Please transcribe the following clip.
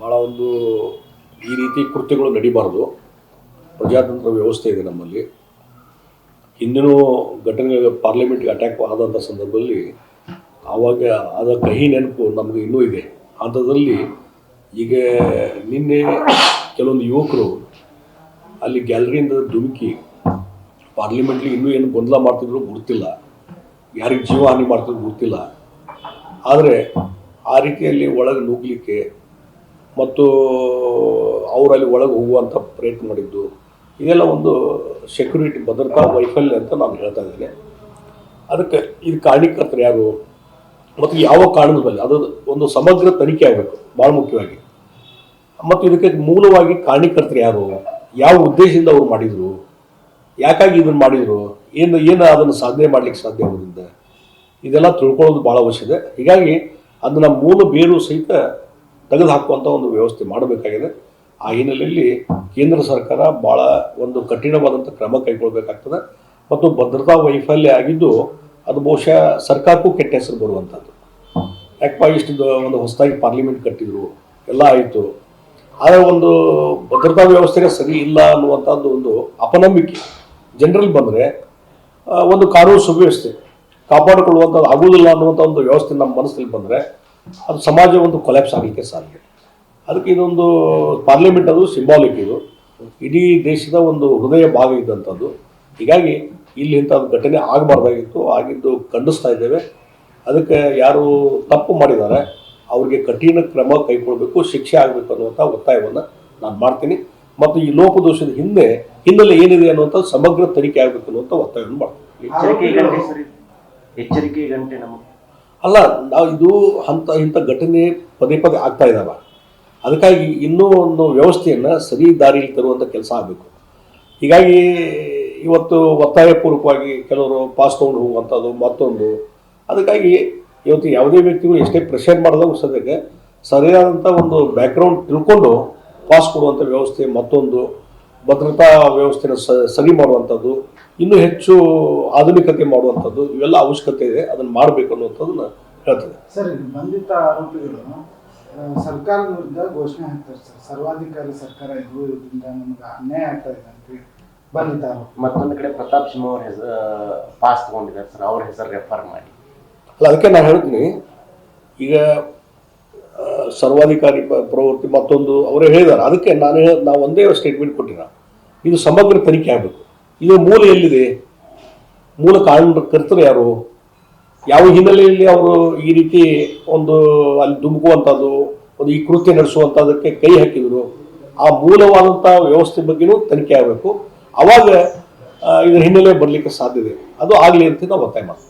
ಭಾಳ ಒಂದು ಈ ರೀತಿ ಕೃತ್ಯಗಳು ನಡಿಬಾರ್ದು. ಪ್ರಜಾತಂತ್ರ ವ್ಯವಸ್ಥೆ ಇದೆ ನಮ್ಮಲ್ಲಿ. ಹಿಂದಿನೂ ಘಟನೆ ಪಾರ್ಲಿಮೆಂಟ್ಗೆ ಅಟ್ಯಾಕ್ ಆದಂಥ ಸಂದರ್ಭದಲ್ಲಿ ಆವಾಗ ಆದ ಕಹಿ ನೆನಪು ನಮಗೆ ಇನ್ನೂ ಇದೆ. ಅಂಥದ್ರಲ್ಲಿ ಈಗ ನಿನ್ನೆ ಕೆಲವೊಂದು ಯುವಕರು ಅಲ್ಲಿ ಗ್ಯಾಲರಿಯಿಂದ ಧುಮುಕಿ ಪಾರ್ಲಿಮೆಂಟ್ಲಿ ಇನ್ನೂ ಏನು ಗೊಂದಲ ಮಾಡ್ತಿದ್ರು ಗೊತ್ತಿಲ್ಲ ಯಾರಿಗೆ ಜೀವ ಹಾನಿ ಮಾಡ್ತಿದ್ರು ಗೊತ್ತಿಲ್ಲ ಆದರೆ ಆ ರೀತಿಯಲ್ಲಿ ಒಳಗೆ ನುಗ್ಗಲಿಕ್ಕೆ ಮತ್ತು ಅವರಲ್ಲಿ ಒಳಗೆ ಹೋಗುವಂಥ ಪ್ರಯತ್ನ ಮಾಡಿದ್ದು. ಇದೆಲ್ಲ ಒಂದು ಸೆಕ್ಯೂರಿಟಿ ಭದ್ರತಾ, ವೈಫಲ್ಯ ಅಂತ ನಾನು ಹೇಳ್ತಾ ಇದ್ದೇನೆ. ಅದಕ್ಕೆ ಇದು ಕಾರಣೀಕರ್ತರು ಯಾರು? ಮತ್ತು ಯಾವ ಕಾರಣದ ಮೇಲೆ? ಅದು ಒಂದು ಸಮಗ್ರ ತನಿಖೆ ಆಗಬೇಕು ಭಾಳ ಮುಖ್ಯವಾಗಿ. ಮತ್ತು ಇದಕ್ಕೆ ಮೂಲವಾಗಿ ಕಾರಣೀಕರ್ತರು ಯಾರು? ಯಾವ ಉದ್ದೇಶದಿಂದ ಅವರು ಮಾಡಿದರು? ಯಾಕಾಗಿ ಇದನ್ನು ಮಾಡಿದರು? ಏನು ಏನು ಅದನ್ನು ಸಾಧನೆ ಮಾಡಲಿಕ್ಕೆ ಸಾಧ್ಯ ಆಗೋದ್ರಿಂದ ಇದೆಲ್ಲ ತಿಳ್ಕೊಳ್ಳೋದು ಭಾಳ ಇದೆ ಹೀಗಾಗಿ ಅದನ್ನು ಮೂಲ ಬೇರು ಸಹಿತ ತೆಗೆದು ಹಾಕುವಂಥ ಒಂದು ವ್ಯವಸ್ಥೆ ಮಾಡಬೇಕಾಗಿದೆ. ಆ ಹಿನ್ನೆಲೆಯಲ್ಲಿ ಕೇಂದ್ರ ಸರ್ಕಾರ ಭಾಳ ಒಂದು ಕಠಿಣವಾದಂಥ ಕ್ರಮ ಕೈಗೊಳ್ಳಬೇಕಾಗ್ತದೆ ಮತ್ತು ಭದ್ರತಾ ವೈಫಲ್ಯ ಆಗಿದ್ದು ಅದು ಬಹುಶಃ ಸರ್ಕಾರಕ್ಕೂ ಕೆಟ್ಟ ಹೆಸರು ಬರುವಂಥದ್ದು ಯಾಕಪ್ಪ ಇಷ್ಟು ಒಂದು ಹೊಸದಾಗಿ ಪಾರ್ಲಿಮೆಂಟ್ ಕಟ್ಟಿದ್ರು, ಎಲ್ಲ ಆಯಿತು. ಆದರೆ ಒಂದು ಭದ್ರತಾ ವ್ಯವಸ್ಥೆಗೆ ಸರಿ ಇಲ್ಲ ಅನ್ನುವಂಥದ್ದು ಒಂದು ಅಪನಂಬಿಕೆ. ಜನರಲ್ಲಿ ಬಂದರೆ ಒಂದು ಕಾನೂನು ಸುವ್ಯವಸ್ಥೆ ಕಾಪಾಡಿಕೊಳ್ಳುವಂಥದ್ದು ಆಗುವುದಿಲ್ಲ ಅನ್ನುವಂಥ ಒಂದು ವ್ಯವಸ್ಥೆ ನಮ್ಮ ಮನಸ್ಸಲ್ಲಿ ಬಂದರೆ ಅದು ಸಮಾಜ ಒಂದು ಕೊಲ್ಯಾಪ್ಸ್ ಆಗಲಿಕ್ಕೆ ಸಾಧ್ಯ. ಅದಕ್ಕೆ ಇದೊಂದು ಪಾರ್ಲಿಮೆಂಟ್ ಅದು ಸಿಂಬಾಲಿಕ್ ಇದು. ಇಡೀ ದೇಶದ ಒಂದು ಹೃದಯ ಭಾಗ ಇದ್ದಂಥದ್ದು. ಹೀಗಾಗಿ ಇಲ್ಲಿ ಒಂದು ಘಟನೆ ಆಗಬಾರ್ದಾಗಿತ್ತು. ಆಗಿದ್ದು ಖಂಡಿಸ್ತಾ ಇದ್ದೇವೆ. ಅದಕ್ಕೆ ಯಾರು ತಪ್ಪು ಮಾಡಿದ್ದಾರೆ, ಅವರಿಗೆ ಕಠಿಣ ಕ್ರಮ ಕೈಗೊಳ್ಳಬೇಕು ಶಿಕ್ಷೆ ಆಗಬೇಕು ಅನ್ನುವಂಥ ಒತ್ತಾಯವನ್ನು ನಾನು ಮಾಡ್ತೀನಿ. ಮತ್ತು ಈ ಲೋಪದೋಷದ ಹಿಂದೆ, ಹಿನ್ನೆಲೆ ಏನಿದೆ ಅನ್ನುವಂಥ ಸಮಗ್ರ ತನಿಖೆ ಆಗಬೇಕು ಅನ್ನುವಂಥ ಒತ್ತಾಯವನ್ನು ಮಾಡ್ತೀನಿ. ಎಚ್ಚರಿಕೆ ಗಂಟೆ ಅಲ್ಲ, ನಾವು ಇದು ಹಂತ, ಇಂಥ ಘಟನೆ ಪದೇ ಪದೇ ಆಗ್ತಾ ಇದ್ದಾವೆ ಅದಕ್ಕಾಗಿ ಇನ್ನೂ ಒಂದು ವ್ಯವಸ್ಥೆಯನ್ನು ಸರಿ ದಾರಿಯಲ್ಲಿ ತರುವಂಥ ಕೆಲಸ ಆಗಬೇಕು. ಹೀಗಾಗಿ ಇವತ್ತು ಒತ್ತಾಯಪೂರ್ವಕವಾಗಿ ಕೆಲವರು ಪಾಸ್ ತೊಗೊಂಡು ಹೋಗುವಂಥದ್ದು ಮತ್ತೊಂದು. ಅದಕ್ಕಾಗಿ ಇವತ್ತು ಯಾವುದೇ ವ್ಯಕ್ತಿಗಳು ಎಷ್ಟೇ ಪ್ರೆಷರ್ ಮಾಡಿದಾಗ ಸದ್ಯಕ್ಕೆ ಸರಿಯಾದಂಥ ಒಂದು ಬ್ಯಾಕ್ಗ್ರೌಂಡ್ ತಿಳ್ಕೊಂಡು ಪಾಸ್ ಕೊಡುವಂಥ ವ್ಯವಸ್ಥೆ ಮತ್ತೊಂದು. ಭದ್ರತಾ ವ್ಯವಸ್ಥೆನ ಸ- ಸರಿ ಮಾಡುವಂಥದ್ದು ಇನ್ನೂ ಹೆಚ್ಚು ಆಧುನಿಕತೆ ಮಾಡುವಂಥದ್ದು ಇವೆಲ್ಲ ಅವಶ್ಯಕತೆ ಇದೆ ಅದನ್ನು ಮಾಡಬೇಕು ಅನ್ನುವಂಥದ್ದನ್ನ ಹೇಳ್ತದೆ. ಸರ್ ಬಂಧಿತ ಆರೋಪಿಗಳು ಸರ್ಕಾರ ಸರ್ಕಾರದ ವಿರುದ್ಧ ಘೋಷಣೆ ಹಾಕ್ತಾರೆ ಸರ್. ಸರ್ವಾಧಿಕಾರಿ ಸರ್ಕಾರ ಇದು ಇದರಿಂದ ನಮ್ಗೆ ಅನ್ಯಾಯ ಆಗ್ತಾ ಇದೆ ಅಂತೇಳಿ ಬಂಧಿತ ಆರೋಪಿ. ಮತ್ತೊಂದು ಕಡೆ ಪ್ರತಾಪ್ ಸಿಂಹ ಅವ್ರ ಹೆಸರು ಪಾಸ್ ತಗೊಂಡಿದ್ದಾರೆ ಸರ್ ಅವ್ರ ಹೆಸರು ರೆಫರ್ ಮಾಡಿ. ಅಲ್ಲ ಅದಕ್ಕೆ ನಾನು ಹೇಳ್ತೀನಿ ಈಗ ಸರ್ವಾಧಿಕಾರಿ ಪ್ರವೃತ್ತಿ ಮತ್ತೊಂದು ಅವರೇ ಹೇಳಿದ್ದಾರೆ. ಅದಕ್ಕೆ ನಾನು ಹೇಳ ನಾವು ಒಂದೇ ಸ್ಟೇಟ್ಮೆಂಟ್ ಕೊಟ್ಟಿನ ಇದು ಸಮಗ್ರ ತನಿಖೆ ಆಗಬೇಕು. ಇದು ಮೂಲ ಎಲ್ಲಿದೆ? ಮೂಲ ಕಾರಣಕರ್ತರು ಯಾರು? ಯಾವ ಹಿನ್ನೆಲೆಯಲ್ಲಿ ಅವರು ಈ ರೀತಿ ಒಂದು ಅಲ್ಲಿ ಧುಮುಕುವಂಥದ್ದು ಒಂದು ಈ ಕೃತ್ಯ ನಡೆಸುವಂಥದ್ದಕ್ಕೆ ಕೈ ಹಾಕಿದರು? ಆ ಮೂಲವಾದಂಥ ವ್ಯವಸ್ಥೆ ಬಗ್ಗೆನೂ ತನಿಖೆ ಆಗಬೇಕು. ಅವಾಗ ಆ, ಇದರ ಹಿನ್ನೆಲೆ ಬರಲಿಕ್ಕೆ ಸಾಧ್ಯತೆ ಅದು ಆಗಲಿ ಅಂತ ನಾವು ಒತ್ತಾಯ ಮಾಡ್ತೀವಿ.